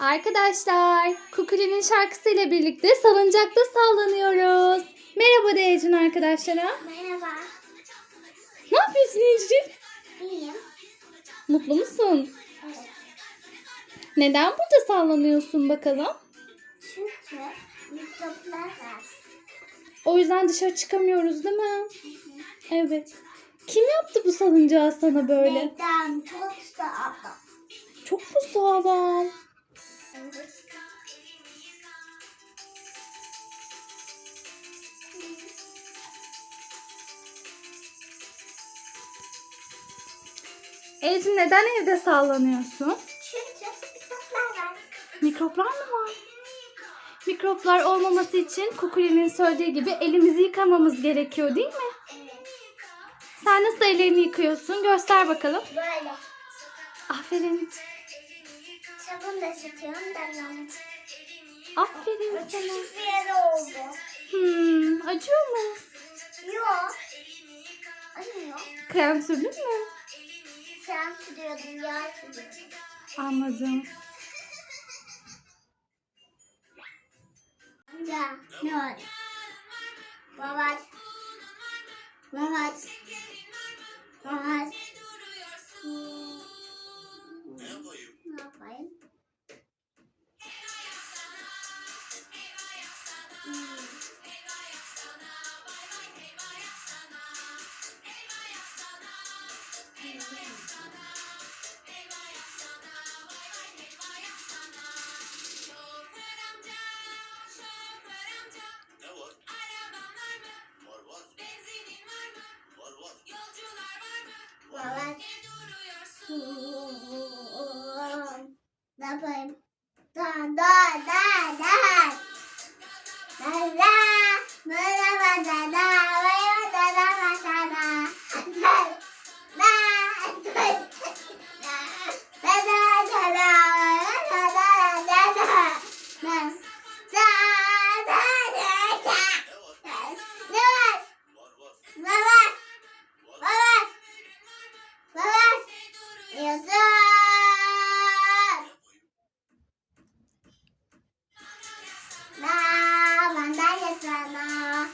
Arkadaşlar, Kukuli'nin şarkısıyla birlikte salıncakta sallanıyoruz. Merhaba de Ecin arkadaşlara. Merhaba. Ne yapıyorsun Ecin? İyiyim. Mutlu musun? Evet. Neden burada sallanıyorsun bakalım? Çünkü mikroplar var. O yüzden dışarı çıkamıyoruz değil mi? Evet. Kim yaptı bu salıncağı sana böyle? Neden çok sağlam. Çok mu sağlam? Evet. Ecin neden evde sallanıyorsun? Çünkü mikroplar var. Mikroplar mı var? Mikroplar olmaması için Kukuli'nin söylediği gibi elimizi yıkamamız gerekiyor değil mi? Evet. Sen nasıl ellerini yıkıyorsun? Göster bakalım. Böyle. Aferin. Sabun da sıkıyorum da yanım. Aferin sana. Küçük bir yere oldu. Hmm, acıyor mu? Yok. Acımıyor. Krem sürdün mü? Sen sürüyordun, yağ sürüyordun. Anladım. Ya ne var? Baba. Baba. Baba. Yapayım? Ne var? Var var. Ne yapayım? Давай. Да, да, да.